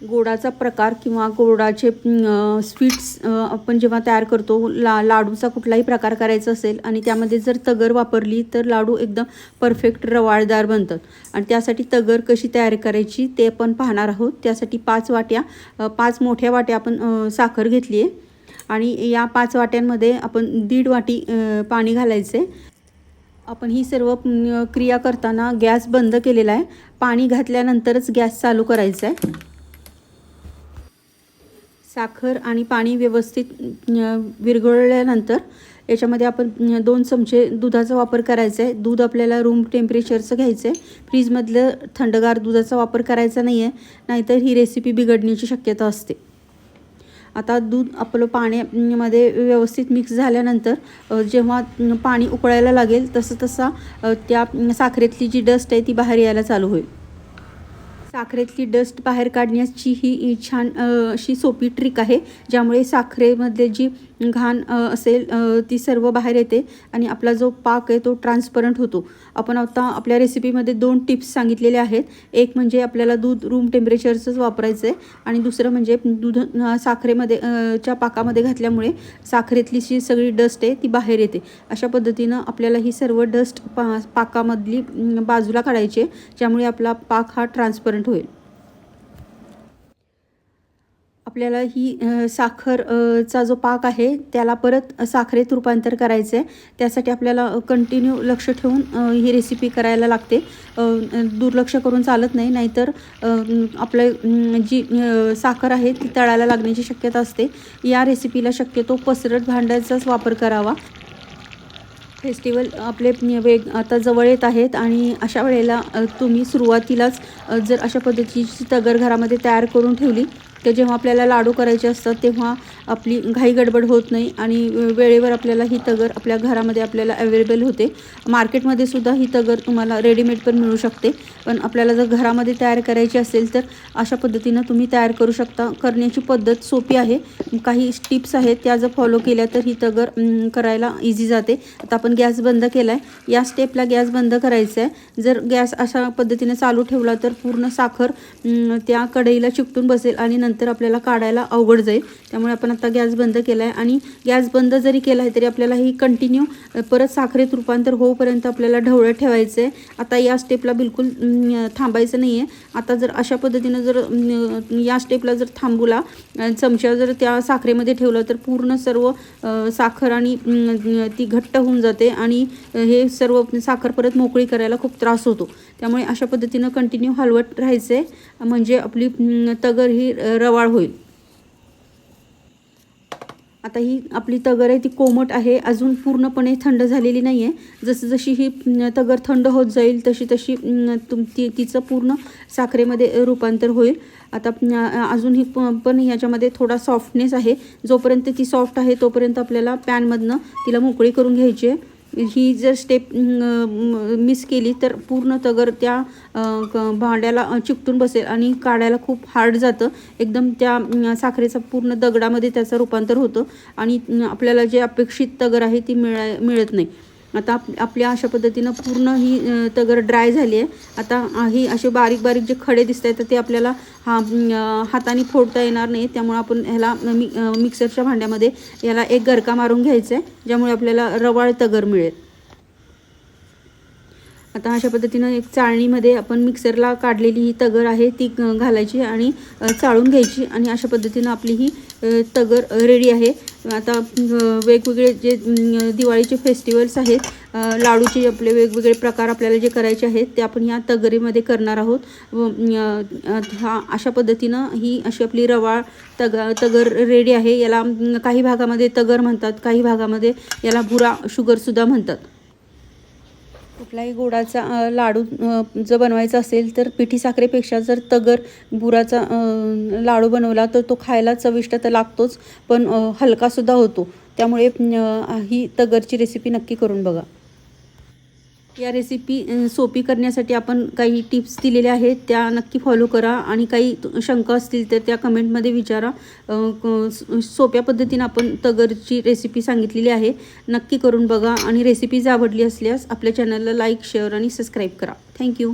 गोडाचा प्रकार किंवा गोडाचे स्वीट्स आपण जेव्हा तयार करतो ला लाडूचा कुठलाही प्रकार करायचा असेल आणि त्यामध्ये जर तगर वापरली तर लाडू एकदम परफेक्ट रवाळदार बनतात. आणि त्यासाठी तगर कशी तयार करायची ते आपण पाहणार आहोत. त्यासाठी पाच वाट्या पाच मोठ्या वाट्या आपण साखर घेतली आहे आणि या पाच वाट्यांमध्ये आपण दीड वाटी पाणी घालायचे आपण ही सर्व क्रिया करताना गॅस बंद केलेला आहे. पाणी घातल्यानंतरच गॅस चालू करायचा आहे साखर आणि पाणी व्यवस्थित विरघळल्यानंतर याच्यामध्ये आपण दोन चमचे दुधाचा वापर करायचा आहे. दूध आपल्याला रूम टेम्परेचरचं घ्यायचं आहे फ्रीजमधलं थंडगार दुधाचा वापर करायचा नाही आहे नाहीतर ही रेसिपी बिघडण्याची शक्यता असते. आता दूध आपलं पाण्यामध्ये व्यवस्थित मिक्स झाल्यानंतर जेव्हा पाणी उकळायला लागेल तसं तसा त्या साखरेतली जी डस्ट आहे ती बाहेर यायला चालू होईल. साखरेतली डस्ट बाहेर काढण्याची ही छान अशी सोपी ट्रिक आहे. ज्यामुळे साखरेमध्ये जी घाण असेल ती सर्व बाहेर येते आणि आपला जो पाक आहे तो ट्रान्सपरंट होतो. आपण आता आपल्या रेसिपीमध्ये दोन टिप्स सांगितलेले आहेत. एक म्हणजे आपल्याला दूध रूम टेम्परेचरचंच वापरायचं आहे आणि दुसरं म्हणजे दूध साखरेमध्ये च्या पाकामध्ये घातल्यामुळे साखरेतली जी सगळी डस्ट आहे ती बाहेर येते. अशा पद्धतीनं आपल्याला ही सर्व डस्ट पा पाकामधली बाजूला काढायची आहे. ज्यामुळे आपला पाक हा ट्रान्सपरंट होईल. आपल्याला ही साखर चा जो पाक आहे त्याला परत साखरेत रूपांतर करायचं आहे त्यासाठी आपल्याला कंटिन्यू लक्ष ठेवून ही रेसिपी करायला लागते. दुर्लक्ष करून चालत नाही नाहीतर आपलं जी साखर आहे ती तळायला लागण्याची शक्यता असते. या रेसिपीला शक्यतो पसरट भांड्याचाच वापर करावा. फेस्टिवल आपले वेग आता जवळ येत आहेत आणि अशा वेळेला तुम्ही सुरुवातीलाच जर अशा पद्धतीची तगर घरामध्ये तयार करून ठेवली तर जेव्हा आपल्याला लाडू करायचे असतात तेव्हा आपली घाई गडबड होत नाही आणि वेळेवर आपल्याला ही तगर आपल्या घरामध्ये आपल्याला अवेलेबल होते. मार्केटमध्ये सुद्धा ही तगर तुम्हाला रेडीमेड पण मिळू शकते. पण आपल्याला जर घरामध्ये तयार करायची असेल तर अशा पद्धतीनं तुम्ही तयार करू शकता. करण्याची पद्धत सोपी आहे. काही टिप्स आहेत त्या जर फॉलो केल्या तर ही तगर करायला इझी जाते. आता आपण गॅस बंद केला आहे या स्टेपला गॅस बंद करायचा आहे जर गॅस अशा पद्धतीने चालू ठेवला तर पूर्ण साखर त्या कढईला चिकटून बसेल आणि नंतर आपल्याला काढायला अवघड जाईल. त्यामुळे आपण आता गॅस बंद केला आहे आणि गॅस बंद जरी केला आहे तरी आपल्याला ही कंटिन्यू परत साखरेत रूपांतर होऊपर्यंत आपल्याला ढवळत ठेवायचं आहे आता या स्टेपला बिलकुल थांबायचं नाही आहे आता जर अशा पद्धतीनं जर या स्टेपला जर थांबूला अं, चमचा जर त्या साखरेमध्ये ठेवलं तर पूर्ण सर्व साखर आणि ती घट्ट होऊन जाते आणि हे सर्व साखर परत मोकळी करायला खूप त्रास होतो. त्यामुळे अशा पद्धतीनं कंटिन्यू हलवत राहायचं आहे म्हणजे आपली तगर ही रवाळ होईल. आता ही आपली तगर आहे ती कोमट आहे अजून पूर्णपणे थंड झालेली नाही आहे जसं जशी ही तगर थंड होत जाईल तशी तशी तुम ती तिचं पूर्ण साखरेमध्ये रूपांतर होईल. आता अजून ही पण याच्यामध्ये थोडा सॉफ्टनेस आहे. जोपर्यंत ती सॉफ्ट आहे तोपर्यंत आपल्याला पॅनमधनं तिला मोकळी करून घ्यायची आहे. ही जर स्टेप मिस केली तर पूर्ण तगर त्या क- भांड्याला चिकटून बसेल आणि काढायला खूप हार्ड जातं. एकदम त्या साखरेचा पूर्ण दगडामध्ये त्याचं रूपांतर होतं आणि आपल्याला जे अपेक्षित तगर आहे ती मिळा मिळत नाही. आता आप आपल्या अशा पद्धतीनं पूर्ण ही तगर ड्राय झाली आहे आता ही असे बारीक बारीक जे खडे दिसत आहेत तर ते आपल्याला हा हाताने फोडता येणार नाही. त्यामुळे आपण ह्याला मि मिक्सरच्या भांड्यामध्ये याला एक गरका मारून घ्यायचा आहे ज्यामुळे आपल्याला रवाळ तगर मिळेल. आता अशा पद्धतीनं एक चाळणीमध्ये आपण मिक्सरला काढलेली ही तगर आहे ती घालायची आणि चाळून घ्यायची आणि अशा पद्धतीनं आपली ही तगर रेडी आहे. आता वेगवेगळे जे दिवाळीचे फेस्टिवल्स आहेत लाडूचे आपले वेगवेगळे प्रकार आपल्याला जे करायचे आहेत ते आपण ह्या तगरीमध्ये करणार आहोत. व हा अशा पद्धतीनं ही अशी आपली रवाळ तग तगर रेडी आहे. याला काही भागामध्ये तगर म्हणतात काही भागामध्ये याला भुरा शुगरसुद्धा म्हणतात. कुठलाही गोडाचा लाडू जर बनवायचा असेल तर पिठी साखरेपेक्षा जर तगर बुराचा लाडू बनवला तर तो खायला चविष्ट तर लागतोच पण हलकासुद्धा होतो. त्यामुळे ही तगरची रेसिपी नक्की करून बघा. या रेसिपी सोपी करण्यासाठी आपण काही टिप्स दिलेल्या आहेत त्या नक्की फॉलो करा. आणि काही शंका असतील तर त्या कमेंटमध्ये विचारा. क- सोप्या पद्धतीनं आपण तगरची रेसिपी सांगितलेली आहे. नक्की करून बघा. आणि रेसिपीज आवडली असल्यास आपल्या चॅनलला लाईक शेअर आणि सबस्क्राईब करा. Thank you